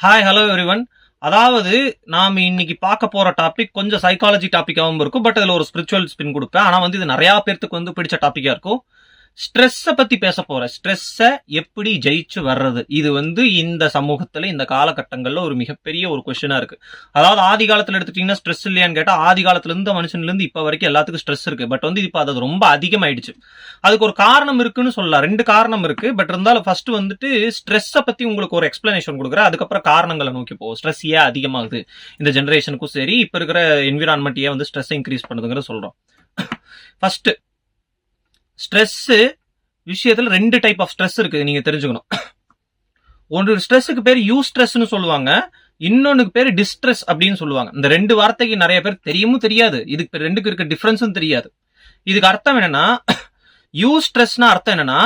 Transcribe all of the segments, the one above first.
Hi hello everyone அதாவது நாம இன்னைக்கு பார்க்க போகிற டாபிக் கொஞ்சம் சைக்காலஜி டாப்பிக்காகவும் இருக்கும் பட் அதில் ஒரு ஸ்பிரிச்சுவல் ஸ்பின் கொடுப்பேன். ஆனால் வந்து இது நிறையா பேர்த்துக்கு வந்து பிடிச்ச டாப்பிக்காக இருக்கும். ஸ்ட்ரெஸ்ஸை பத்தி பேச போறேன் ஸ்ட்ரெஸ்ஸை எப்படி ஜெயிச்சு வர்றது? இது வந்து இந்த சமூகத்துல இந்த காலகட்டங்கள்ல ஒரு மிகப்பெரிய ஒரு கொஸ்டினா இருக்கு. அதாவது ஆதி காலத்துல எடுத்துட்டீங்கன்னா ஸ்ட்ரெஸ் இல்லையான்னு கேட்டா ஆதி காலத்துல இருந்து மனுஷன்ல இருந்து இப்ப வரைக்கும் எல்லாத்துக்கும் ஸ்ட்ரெஸ் இருக்கு. பட் வந்து இப்ப அது ரொம்ப அதிகமாயிடுச்சு. அதுக்கு ஒரு காரணம் இருக்குன்னு சொல்லலாம். ரெண்டு காரணம் இருக்கு. பட் இருந்தாலும் ஃபர்ஸ்ட் வந்துட்டு ஸ்ட்ரெஸ்ஸை பத்தி உங்களுக்கு ஒரு எக்ஸ்பிளனேஷன் கொடுக்குறேன். அதுக்கப்புறம் காரணங்களை நோக்கி போகும் ஸ்ட்ரெஸ் ஏன் அதிகமாகுது? இந்த ஜென்ரேஷனுக்கும் சரி இப்ப இருக்கிற என்விரான்மெண்ட் ஏன் வந்து ஸ்ட்ரெஸ் இன்க்ரீஸ் பண்ணுதுங்கிற சொல்றோம். ஃபர்ஸ்ட் ஸ்ட்ரெஸ் விஷயத்துல ரெண்டு டைப் ஆஃப் ஸ்ட்ரெஸ் இருக்கு நீங்க தெரிஞ்சுக்கணும். ஒரு ஸ்ட்ரெஸ்ஸுக்கு பேர் யூ ஸ்ட்ரெஸ்னு சொல்லுவாங்க. இன்னொன்னுக்கு பேர் டிஸ்ட்ரெஸ் அப்படின்னு சொல்லுவாங்க. இந்த ரெண்டு வார்த்தைக்கு நிறைய பேர் தெரியவும் தெரியாது. இதுக்கு ரெண்டுக்கு இருக்க டிஃபரன்ஸும் தெரியாது. இதுக்கு அர்த்தம் என்னன்னா யூ ஸ்ட்ரெஸ்னா அர்த்தம் என்னன்னா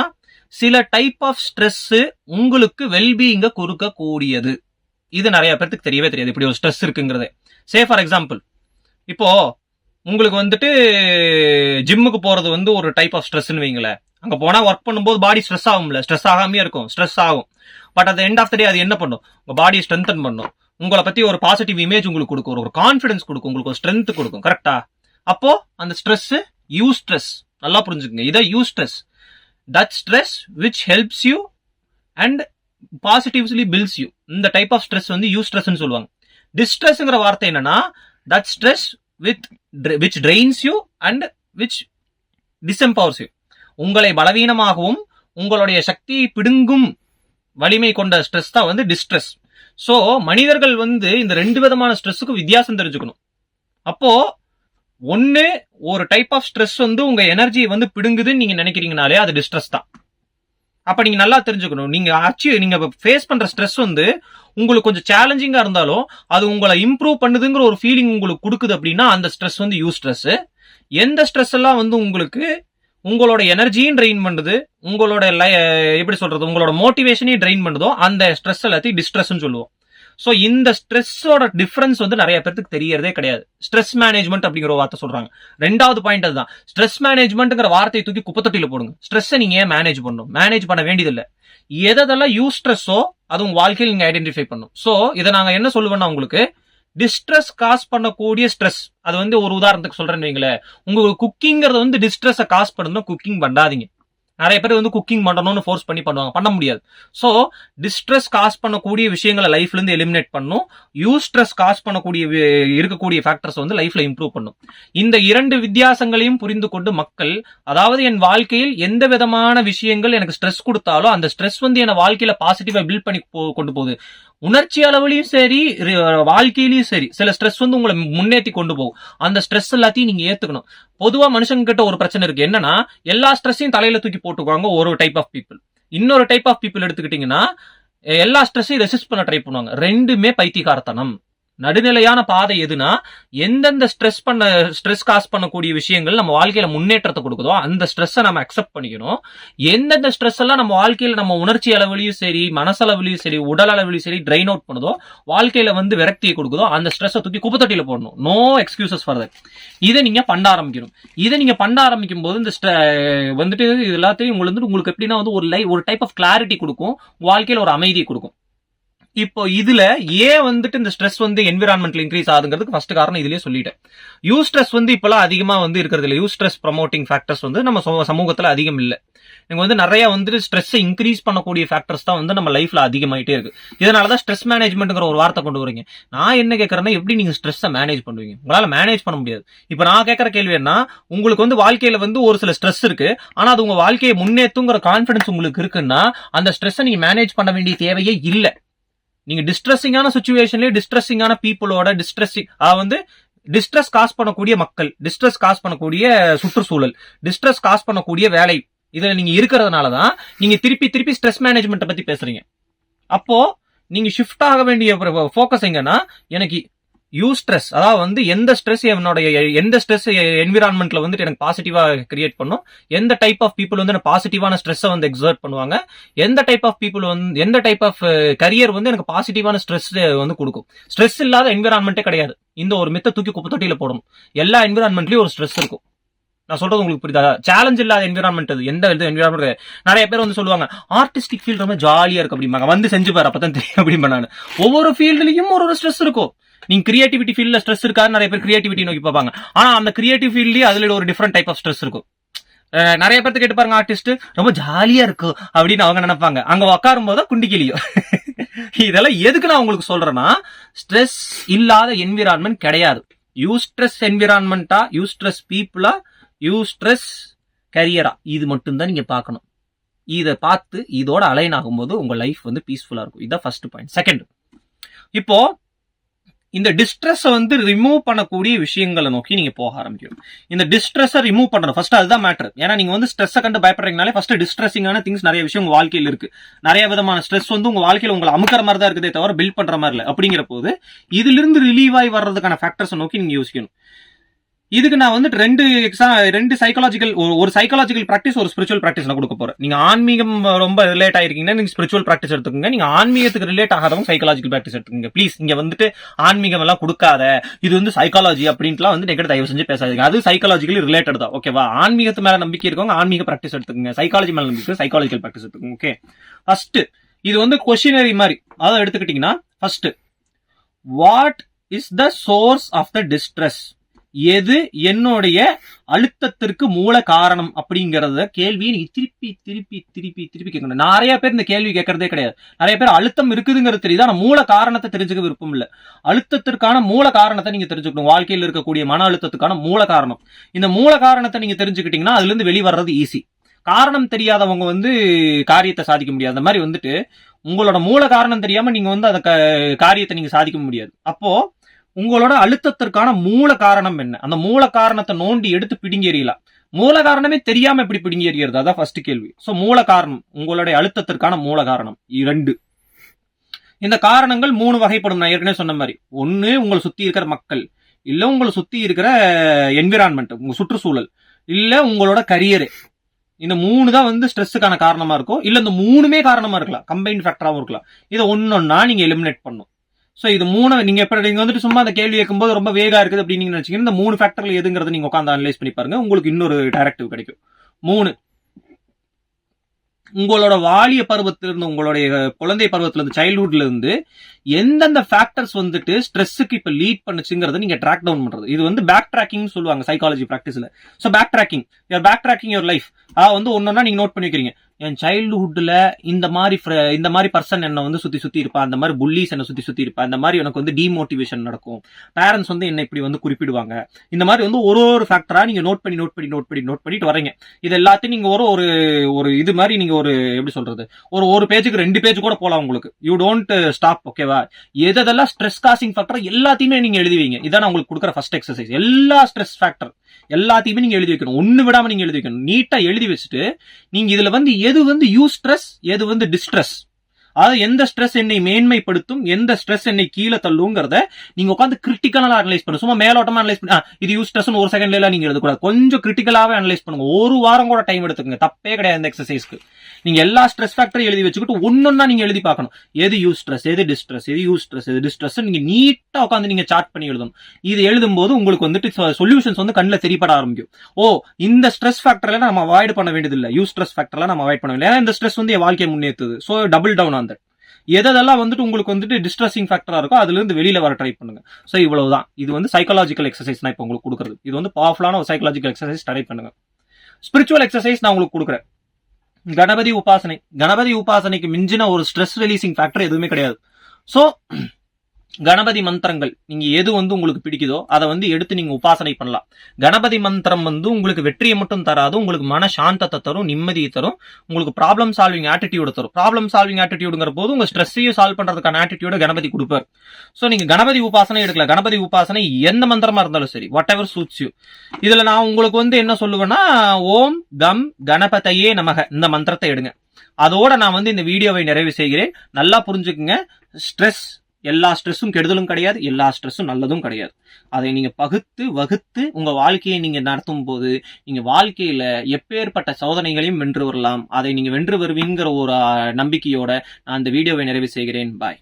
சில டைப் ஆஃப் ஸ்ட்ரெஸ் உங்களுக்கு வெல்பீயிங்க கொடுக்க கூடியது இது நிறைய பேருக்கு தெரியவே தெரியாது. இப்படி ஒரு ஸ்ட்ரெஸ் இருக்குங்கிறதே. சே ஃபார் எக்ஸாம்பிள் இப்போ உங்களுக்கு வந்துட்டு ஜிம்முக்கு போறது வந்து ஒரு டைப் ஆஃப் ஸ்ட்ரெஸ்ன்னு வைங்களேன் அங்க போனா ஒர்க் பண்ணும்போது பாடி ஸ்ட்ரெஸ் ஆகும்ல. ஸ்ட்ரெஸ் ஆகாமே இருக்கும். ஸ்ட்ரெஸ் ஆகும். But at end of the day அது என்ன பண்ணும்? உங்க பாடி ஸ்ட்ரென்தன் பண்ணும். உங்களை பத்தி ஒரு பாசிட்டிவ் இமேஜ் உங்களுக்கு கொடுக்கும். ஒரு கான்ஃபிடன்ஸ் கொடுக்கும். உங்களுக்கு ஒரு ஸ்ட்ரென்த் கொடுக்கும். கரெக்டா அப்போ அந்த ஸ்ட்ரெஸ் யூ ஸ்ட்ரெஸ் நல்லா புரிஞ்சுக்கங்க. இதை eustress that stress which helps you and positively fills you இந்த டைப் ஆஃப் ஸ்ட்ரெஸ் வந்து யூ ஸ்ட்ரெஸ்ன்னு சொல்லுவாங்க. டிஸ்ட்ரெஸ்ங்கிற வார்த்தை என்னன்னா that stress with which trains you and which disempowers you உங்களை பலவீனமாகவும் உங்களுடைய சக்தியை பிடுங்கும் வலிமை கொண்ட ஸ்ட்ரெஸ் தான் வந்து டிஸ்ட்ரெஸ் ஸோ மனிதர்கள் வந்து இந்த ரெண்டு விதமான ஸ்ட்ரெஸ்ஸுக்கும் வித்தியாசம் தெரிஞ்சுக்கணும். அப்போ ஒன்று ஒரு டைப் ஆஃப் ஸ்ட்ரெஸ் வந்து உங்க எனர்ஜியை வந்து பிடுங்குதுன்னு நீங்க நினைக்கிறீங்கனாலே அது டிஸ்ட்ரெஸ் தான். அப்ப நீங்க நல்லா தெரிஞ்சுக்கணும். நீங்க அச்சீவ் நீங்க ஃபேஸ் பண்ற ஸ்ட்ரெஸ் வந்து உங்களுக்கு கொஞ்சம் சேலஞ்சிங்கா இருந்தாலும் அது உங்களை இம்ப்ரூவ் பண்ணுதுங்கிற ஒரு ஃபீலிங் உங்களுக்கு கொடுக்குது அப்படின்னா அந்த ஸ்ட்ரெஸ் வந்து யூ ஸ்ட்ரெஸ் எந்த ஸ்ட்ரெஸ் எல்லாம் வந்து உங்களுக்கு உங்களோட எனர்ஜியும் ட்ரெயின் பண்ணுது உங்களோட எப்படி சொல்றது உங்களோட மோட்டிவேஷனையும் ட்ரெயின் பண்ணுதோ அந்த ஸ்ட்ரெஸ் எல்லாத்தையும் டிஸ்ட்ரெஸ்ன்னு சொல்லுவோம். ஸோ இந்த ஸ்ட்ரெஸ்ஸோட டிஃபரன்ஸ் வந்து நிறைய பேருக்கு தெரியறதே கிடையாது. ஸ்ட்ரெஸ் மேனேஜ்மெண்ட் அப்படிங்கிற வார்த்தை சொல்றாங்க. ரெண்டாவது பாயிண்ட் அதுதான். ஸ்ட்ரெஸ் மேனேஜ்மெண்ட்ங்கிற வார்த்தையை தூக்கி குப்பத்தொட்டியில போடுங்க. ஸ்ட்ரெஸ்ஸை நீங்க ஏன் மேனேஜ் பண்ணணும்? மேனேஜ் பண்ண வேண்டியதில்லை. எதெல்லாம் யூ ஸ்ட்ரெஸ்ஸோ அது உங்க வாழ்க்கையில் நீங்க ஐடென்டிஃபை பண்ணும். ஸோ இதை நாங்க என்ன சொல்லுவோம்னா உங்களுக்கு? டிஸ்ட்ரெஸ் காஸ் பண்ணக்கூடிய ஸ்ட்ரெஸ் அது வந்து ஒரு உதாரணத்துக்கு சொல்றேன் வைங்களேன். உங்களுக்கு குக்கிங்கிறது வந்து டிஸ்ட்ரெஸ்ஸை காஸ் பண்ணணும் குக்கிங் பண்ணாதீங்க. நிறைய பேர் வந்து குக்கிங் பண்ணணும்னு ஃபோர்ஸ் பண்ணி பண்ணுவாங்க. பண்ண முடியாது. ஸோ டிஸ்ட்ரெஸ் காஸ் பண்ணக்கூடிய விஷயங்களை லைஃப்லேருந்து எலிமினேட் பண்ணும். யூ ஸ்ட்ரெஸ் காஸ் பண்ணக்கூடிய இருக்கக்கூடிய ஃபேக்டர்ஸ் வந்து லைஃப்ல இம்ப்ரூவ் பண்ணும். இந்த இரண்டு வித்தியாசங்களையும் புரிந்து கொண்டு மக்கள் அதாவது என் வாழ்க்கையில் எந்த விதமான விஷயங்கள் எனக்கு ஸ்ட்ரெஸ் கொடுத்தாலும் அந்த ஸ்ட்ரெஸ் வந்து என் வாழ்க்கையில பாசிட்டிவா பில்ட் பண்ணி போ- கொண்டு போகுது. உணர்ச்சி அளவுலையும் சரி வாழ்க்கையிலையும் சரி சில ஸ்ட்ரெஸ் வந்து உங்களை முன்னேற்றி கொண்டு போகும். அந்த ஸ்ட்ரெஸ் எல்லாத்தையும் நீங்க ஏத்துக்கணும். பொதுவா மனுஷங்க கிட்ட ஒரு பிரச்சனை இருக்கு. என்னன்னா எல்லா ஸ்ட்ரெஸ்ஸையும் தலையில தூக்கி போட்டுக்குவாங்க ஒரு டைப் ஆஃப் பீப்புள் இன்னொரு டைப் ஆஃப் பீப்புள் எடுத்துக்கிட்டீங்கன்னா எல்லா ஸ்ட்ரெஸ்ஸையும் ரெசிஸ்ட் பண்ண ட்ரை பண்ணுவாங்க. ரெண்டுமே பைத்தியகாரத்தனம் நடுநிலையான பாதை எதுனா எந்தெந்த ஸ்ட்ரெஸ் பண்ண ஸ்ட்ரெஸ் காஸ் பண்ணக்கூடிய விஷயங்கள் நம்ம வாழ்க்கையில முன்னேற்றத்தை கொடுக்குதோ அந்த ஸ்ட்ரெஸ்ஸை நம்ம அக்செப்ட் பண்ணிக்கணும். எந்தெந்த ஸ்ட்ரெஸ் எல்லாம் நம்ம வாழ்க்கையில நம்ம உணர்ச்சி அளவுலையும் சரி மனசளவுலையும் சரி உடல் அளவுலையும் சரி ட்ரைன் அவுட் பண்ணுதோ வாழ்க்கையில வந்து விரக்தியை கொடுக்குதோ அந்த ஸ்ட்ரெஸ்ஸை தூக்கி குப்பத்தொட்டியில போடணும். நோ எக்ஸ்கியூசஸ் ஃபார் தட் இதை நீங்க பண்ண ஆரம்பிக்கணும். இதை நீங்க பண்ண ஆரம்பிக்கும் போது இந்த வந்துட்டு இது எல்லாத்தையும் உங்களுக்கு உங்களுக்கு எப்படின்னா வந்து ஒரு லை ஒரு டைப் ஆஃப் கிளாரிட்டி கொடுக்கும். வாழ்க்கையில ஒரு அமைதியை கொடுக்கும். இப்போ இதுல ஏன் வந்துட்டு இந்த ஸ்ட்ரெஸ் வந்து என்விரான்மெண்ட்ல இன்க்ரீஸ் ஆகுதுங்கிறதுக்கு ஃபர்ஸ்ட் காரணம் இதுலயே சொல்லிட்டேன். யூ ஸ்ட்ரெஸ் வந்து இப்பெல்லாம் அதிகமா வந்து இருக்கிறது இல்லை. யூ ஸ்ட்ரெஸ் ப்ரமோட்டிங் ஃபேக்டர்ஸ் வந்து நம்ம சமூகத்துல அதிகம் இல்லை. நீங்க வந்து நிறைய வந்துட்டு ஸ்ட்ரெஸ் இன்க்ரீஸ் பண்ணக்கூடிய ஃபேக்டர்ஸ் தான் வந்து நம்ம லைஃப்ல அதிகமாயிட்டே இருக்கு. இதனாலதான் ஸ்ட்ரெஸ் மேனேஜ்மெண்ட்ங்கிற ஒரு வார்த்தை கொண்டு வரீங்க. நான் என்ன கேட்கறேன்னா எப்படி நீங்க ஸ்ட்ரெஸ்ஸை மேனேஜ் பண்ணுவீங்க? உங்களால மேனேஜ் பண்ண முடியாது. இப்போ நான் கேட்கற கேள்வி என்ன உங்களுக்கு வந்து வாழ்க்கையில வந்து ஒரு சில ஸ்ட்ரெஸ் இருக்கு. ஆனா அது உங்க வாழ்க்கையை முன்னேற்றுங்கிற கான்ஃபிடன்ஸ் உங்களுக்கு இருக்குன்னா அந்த ஸ்ட்ரெஸ்ஸை நீங்க மேனேஜ் பண்ண வேண்டிய தேவையே இல்லை. நீங்க டிஸ்ட்ரெஸிங்கான சுச்சுவேஷன்லயே டிஸ்ட்ரெஸிங்கான பீப்புளோட டிஸ்ட்ரெஸிங் வந்து டிஸ்ட்ரெஸ் காஸ் பண்ணக்கூடிய மக்கள் டிஸ்ட்ரெஸ் காஸ் பண்ணக்கூடிய சுற்றுச்சூழல் டிஸ்ட்ரெஸ் காஸ் பண்ணக்கூடிய வேலை இதுல நீங்க இருக்கிறதுனால தான் நீங்க திருப்பி திருப்பி ஸ்ட்ரெஸ் மேனேஜ்மெண்ட்டை பத்தி பேசுறீங்க. அப்போ நீங்க ஷிஃப்ட் ஆக வேண்டிய ஃபோக்கஸ் எங்கன்னா எனக்கு யூ ஸ்ட்ரெஸ் அதாவது வந்து எந்த ஸ்ட்ரெஸ் என்னுடைய எந்த ஸ்ட்ரெஸ் என்விரான்மெண்ட்ல வந்துட்டு எனக்கு பாசிட்டிவா கிரியேட் பண்ணும்? எந்த டைப் ஆஃப் பீப்புள் வந்து எனக்கு பாசிட்டிவான ஸ்ட்ரெஸ்ஸை வந்து எக்ஸர்ட் பண்ணுவாங்க? எந்த டைப் ஆஃப் பீப்புள் வந்து எந்த டைப் ஆஃப் கரியர் வந்து எனக்கு பாசிட்டிவான ஸ்ட்ரெஸ் வந்து கொடுக்கும்? ஸ்ட்ரெஸ் இல்லாத என்விரான்மெண்ட்டே கிடையாது. இந்த ஒரு மித்த தூக்கி குப்பை தொட்டியில போடணும். எல்லா என்விரான்மெண்ட்லயும் ஒரு ஸ்ட்ரெஸ் இருக்கும். நான் சொல்றது உங்களுக்கு புரியுதா? சேலஞ்ச் இல்லாத என்விரான்மெண்ட் அது. எந்த இது என்விரான்மெண்ட் நிறைய பேர் வந்து சொல்லுவாங்க ஆர்டிஸ்டிக் ஃபீல்ட் ரொம்ப ஜாலியா இருக்கு அப்படிம்பாங்க. வந்து செஞ்சு பாரு அப்பதான் தெரியும் அப்படிம்பா நான். ஒவ்வொரு ஃபீல்ட்லயும் ஒரு ஒரு ஸ்ட்ரெஸ் இருக்கும். நீங்க கிரியேட்டிவிட்டி ஃபீல்ட்ல ஸ்ட்ரெஸ் இருக்காது நிறைய பேர் கிரியேட்டிவிட்டி நோக்கி பார்ப்பாங்க ஆனா அந்த கிரியேட்டிவ் ஃபீல்ட்லயே அதுல ஒரு டிஃப்ரெண்ட் டைப் ஆஃப் ஸ்ட்ரெஸ் இருக்கும். நிறைய பேர்த்து கேட்டு பாருங்க ஆர்டிஸ்ட் ரொம்ப ஜாலியா இருக்கு அப்படின்னு அவங்க நினைப்பாங்க. அங்க உட்காரும் போது குண்டிக்கிளியோ இதெல்லாம் எதுக்கு நான் உங்களுக்கு சொல்றேன்னா ஸ்ட்ரெஸ் இல்லாத என்விரான்மெண்ட் கிடையாது. யூ ஸ்ட்ரெஸ் என்விரான்மெண்டா யூ ஸ்ட்ரெஸ் பீப்புளா யூ ஸ்ட்ரெஸ் கரியரா இது மட்டும்தான் நீங்க பார்க்கணும். இதை பார்த்து இதோட அலைன் ஆகும்போது உங்க லைஃப் வந்து பீஸ்ஃபுல்லா இருக்கும். இதான் ஃபர்ஸ்ட் பாயிண்ட் செகண்ட் இப்போ இந்த டிஸ்ட்ரெஸ்ஸை வந்து ரிமூவ் பண்ணக்கூடிய விஷயங்களை நோக்கி நீங்க போக ஆரம்பிக்கும் இந்த டிஸ்ட்ரெஸ்ஸை ரிமூவ் பண்ணணும் ஃபர்ஸ்ட் அதுதான் மேட்டர் ஏன்னா நீங்க வந்து ஸ்ட்ரெஸ்ஸை கண்டு பயப்படுறீங்கனாலே ஃபர்ஸ்ட் டிஸ்ட்ரெஸிங்கான திங்ஸ் நிறைய விஷயம் உங்க வாழ்க்கையில் இருக்கு. நிறைய விதமான ஸ்ட்ரெஸ் வந்து உங்க வாழ்க்கையில் உங்களை அமுக்கிற மாதிரி தான் இருக்குதே தவிர பில்ட் பண்ற மாதிரி இல்லை. அப்படிங்கிற போது இதுல இருந்து ரிலீவ் ஆகி வர்றதுக்கான ஃபேக்டர்ஸை நோக்கி நீங்க யோசிக்கணும். இதுக்கு நான் வந்துட்டு ரெண்டு எக்ஸா ரெண்டு சைக்காலஜிக்கல் ஒரு சைக்காலஜிக்கல் ப்ராக்டிஸ் ஒரு ஸ்பிரிச்சுவல் பிராக்டிஸ் நான் கொடுக்க போறேன். நீங்க ஆன்மீகம் ரொம்ப ரிலேட் ஆயிருக்கீங்கன்னா நீங்க ஸ்பிரிச்சுவல் ப்ராக்டிஸ் எடுத்துக்கோங்க. நீங்க ஆன்மீகத்துக்கு ரிலேட் ஆகாதவங்க சைக்காலஜிக்கல் ப்ராக்டிஸ் எடுத்துக்கோங்க. ப்ளீஸ் இங்க வந்துட்டு ஆன்மீகம் எல்லாம் கொடுக்காத. இது வந்து சைக்காலஜி அப்படின்ட்டுலாம் வந்து நெகட் தயவு செஞ்சு பேசாதீங்க. அது சைக்காலஜிக்கலி ரிலேட்டட் தான். ஓகேவா ஆன்மீகத்து மேல நம்பிக்கை இருக்கவங்க ஆன்மீக ப்ராக்டிஸ் எடுத்துக்கோங்க. சைக்காலஜி மேல நம்பிக்கை சைக்காலஜிக்கல் ப்ராக்டிஸ் எடுத்துக்கோங்க. ஓகே ஃபர்ஸ்ட் இது வந்து கொஸ்டினரி மாதிரி. அதை எடுத்துக்கிட்டீங்கன்னா first what is the source of the distress எது என்னுடைய அழுத்தத்திற்கு மூல காரணம் அப்படிங்கறத கேள்வியை நீ திருப்பி திருப்பி திருப்பி திருப்பி கேட்கணும். நிறைய பேர் இந்த கேள்வி கேட்கறதே கிடையாது. நிறைய பேர் அழுத்தம் இருக்குதுங்கிறது தெரியுது. ஆனா மூல காரணத்தை தெரிஞ்சுக்க விருப்பம் இல்ல. அழுத்தத்திற்கான மூல காரணத்தை நீங்க தெரிஞ்சுக்கணும். வாழ்க்கையில் இருக்கக்கூடிய மன அழுத்தத்துக்கான மூல காரணம். இந்த மூல காரணத்தை நீங்க தெரிஞ்சுக்கிட்டீங்கன்னா அதுல இருந்து வெளிவரது ஈஸி காரணம் தெரியாதவங்க வந்து காரியத்தை சாதிக்க முடியாது. அந்த மாதிரி வந்துட்டு உங்களோட மூல காரணம் தெரியாம நீங்க வந்து அந்த க- காரியத்தை நீங்க சாதிக்க முடியாது. அப்போ உங்களோட அழுத்தத்திற்கான மூல காரணம் என்ன? அந்த மூல காரணத்தை நோண்டி எடுத்து பிடுங்கி எறியலாம் மூல காரணமே தெரியாம எப்படி பிடுங்கி அதான் ஃபர்ஸ்ட் கேள்வி. சோ மூல காரணம் உங்களுடைய அழுத்தத்திற்கான மூல காரணம். இரண்டு. இந்த காரணங்கள் மூணு வகைப்படும். நான் ஏற்கனவே சொன்ன மாதிரி ஒன்று உங்களை சுத்தி இருக்கிற மக்கள் இல்ல உங்களை சுத்தி இருக்கிற என்விரான்மெண்ட் உங்க சுற்றுச்சூழல் இல்ல உங்களோட கரியரு இந்த மூணு தான் வந்து ஸ்ட்ரெஸ்ஸுக்கான காரணமா இருக்கும் இல்ல இந்த மூணுமே காரணமா இருக்கலாம். கம்பைன் ஃபேக்டராகவும் இருக்கலாம். இதை ஒன்னொன்னா நீங்க எலிமினேட் பண்ணும் ஸோ இது மூணு நீங்க எப்ப நீங்க வந்துட்டு சும்மா அந்த கேள்வி கேட்கும்போது ரொம்ப வேகா இருக்குது அப்படின்னு நீங்க இந்த மூணு ஃபேக்டர்ல எதுங்கிறத நீங்க உட்காந்து அனலைஸ் பண்ணி பாருங்க. உங்களுக்கு இன்னொரு டைரக்டிவ் கிடைக்கும். மூணு உங்களோட வாலிய பருவத்திலிருந்து இருந்து உங்களுடைய குழந்தை பருவத்திலிருந்து சைல்ட்ஹுட்ல இருந்து எந்தெந்த ஃபேக்டர்ஸ் வந்துட்டு ஸ்ட்ரெஸ்ஸுக்கு இப்போ லீட் பண்ணுச்சுங்கிறத நீங்க ட்ராக் டவுன் பண்றது. இது வந்து பேக் ட்ராக்கிங் சொல்லுவாங்க psychology ப்ராக்டிஸ்ல so back tracking your back tracking your life அதாவது வந்து ஒன்னொன்னா நீங்க நோட் பண்ணி வைக்கிறீங்க. என் சைல்டுஹுட்டில் இந்த மாதிரி இந்த மாதிரி பர்சன் என்னை வந்து சுற்றி சுற்றி இருப்பா அந்த மாதிரி புல்லிஸ் என்னை சுற்றி சுற்றி இருப்பா இந்த மாதிரி எனக்கு வந்து டிமோட்டிவேஷன் நடக்கும். பேரண்ட்ஸ் வந்து என்னை இப்படி வந்து குறிப்பிடுவாங்க. இந்த மாதிரி வந்து ஒரு ஒரு ஃபேக்டராக நீங்கள் நோட் பண்ணி நோட் பண்ணி நோட் பண்ணி நோட் பண்ணிட்டு வரீங்க. இது எல்லாத்தையும் நீங்கள் ஒரு ஒரு ஒரு இது மாதிரி நீங்கள் ஒரு எப்படி சொல்கிறது ஒரு ஒரு பேஜுக்கு ரெண்டு பேஜ் கூட போகலாம் உங்களுக்கு. யூ டோன்ட் ஸ்டாப் ஓகேவா எதெல்லாம் ஸ்ட்ரெஸ் காசிங் ஃபேக்டர் எல்லாத்தையுமே நீங்கள் எழுதுவீங்க. இதான் நான் உங்களுக்கு கொடுக்குற ஃபர்ஸ்ட் எக்ஸசைஸ் எல்லா ஸ்ட்ரெஸ் ஃபேக்டர் எல்லாத்தையுமே நீங்கள் எழுதி வைக்கணும். ஒன்று விடாமல் நீங்கள் எழுதி வைக்கணும். நீட்டாக எழுதி வச்சுட்டு நீங்கள் இதில் வந்து எது வந்து யூ ஸ்ட்ரெஸ் எது வந்து டிஸ்ட்ரெஸ்? அதாவது எந்த ஸ்ட்ரெஸ் என்னை மேன்மைப்படுத்தும் எந்த ஸ்ட்ரெஸ் என்னை கீழே தள்ளுங்கிறத நீங்க உட்காந்து கிரிட்டிக்கலா அனலைஸ் பண்ணு. சும்மா மேலோட்டமா அனலைஸ் பண்ணி. இது யூஸ் ஸ்ட்ரெஸ் ஒரு செகண்ட்ல எல்லாம் நீங்க எழுதக்கூடாது. கொஞ்சம் கிரிட்டிக்கலாவே அனலைஸ் பண்ணுங்க. ஒரு வாரம் கூட டைம் எடுத்துக்கங்க. தப்பே கிடையாது இந்த எக்ஸசைஸ்க்கு நீங்க எல்லா ஸ்ட்ரெஸ் ஃபேக்டரையும் எழுதி வச்சுக்கிட்டு ஒன்னொன்னா நீங்க எழுதி பார்க்கணும். எது யூஸ் ஸ்ட்ரெஸ் எது டிஸ்ட்ரெஸ் எது யூஸ் ஸ்ட்ரெஸ் எது டிஸ்ட்ரெஸ் நீங்க நீட்டா உட்காந்து நீங்க சார்ட் பண்ணி எழுதணும். இது எழுதும்போது உங்களுக்கு வந்துட்டு சொல்யூஷன்ஸ் வந்து கண்ணில் தெரியப்பட ஆரம்பிக்கும். ஓ இந்த ஸ்ட்ரெஸ் ஃபேக்டர்ல நம்ம அவாய்ட் பண்ண வேண்டியதில்லை. யூஸ் ஸ்ட்ரெஸ் ஃபேக்டர்ல நம்ம அவாய்ட் பண்ண வேண்டியது ஏன்னா இந்த ஸ்ட்ரெஸ் வந்து என் வாழ்க்கையை முன்னேற்றுது ஸோ டபுள் டவுன் எதெல்லாம் வந்துட்டு உங்களுக்கு வந்துட்டு டிஸ்ட்ரெஸிங் ஃபேக்டராக இருக்கோ அதுலேருந்து வெளியில் வர ட்ரை பண்ணுங்க. ஸோ இவ்வளவுதான். இது வந்து சைக்காலஜிக்கல் எக்ஸசைஸ் நான் இப்போ உங்களுக்கு கொடுக்குறது. இது வந்து பவர்ஃபுல்லான ஒரு சைக்காலஜிக்கல் எக்ஸசைஸ் ட்ரை பண்ணுங்க. ஸ்பிரிச்சுவல் எக்ஸசைஸ் நான் உங்களுக்கு கொடுக்குறேன். கணபதி உபாசனை. கணபதி உபாசனைக்கு மிஞ்சின ஒரு ஸ்ட்ரெஸ் ரிலீசிங் ஃபேக்டர் எதுவுமே கிடையாது. ஸோ கணபதி மந்திரங்கள் நீங்க எது வந்து உங்களுக்கு பிடிக்குதோ அதை வந்து எடுத்து நீங்க உபாசனை பண்ணலாம். கணபதி மந்திரம் வந்து உங்களுக்கு வெற்றியை மட்டும் தராது உங்களுக்கு மன சாந்தத்தை தரும் நிம்மதியை தரும் உங்களுக்கு ப்ராப்ளம் சால்விங் ஆட்டிடியூட தரும். ப்ராப்ளம் சால்விங் ஆட்டிடியூடுங்கிற போது உங்க ஸ்ட்ரெஸ்ஸையும் சால்வ் பண்றதுக்கான ஆட்டிடியூட கணபதி கொடுப்பார். சோ நீங்க கணபதி உபாசனை எடுக்கல கணபதி உபாசனை எந்த மந்திரமா இருந்தாலும் சரி வாட் எவர் சூட்ஸ் யூ இதுல நான் உங்களுக்கு வந்து என்ன சொல்லுவேன்னா ஓம் கம் கணபதையே நமக இந்த மந்திரத்தை எடுங்க. அதோட நான் வந்து இந்த வீடியோவை நிறைவு செய்கிறேன். நல்லா புரிஞ்சுக்குங்க. ஸ்ட்ரெஸ் எல்லா ஸ்ட்ரெஸ்ஸும் கெடுதலும் கிடையாது எல்லா ஸ்ட்ரெஸ்ஸும் நல்லதும் கிடையாது. அதை நீங்கள் பகுத்து வகுத்து உங்கள் வாழ்க்கையை நீங்கள் நடத்தும் போது நீங்கள் வாழ்க்கையில் எப்பேற்பட்ட சோதனைகளையும் வென்று வரலாம். அதை நீங்கள் வென்று வருவீங்கிற ஒரு நம்பிக்கையோடு நம்பிக்கையோட நான் இந்த வீடியோவை நிறைவு செய்கிறேன். பாய்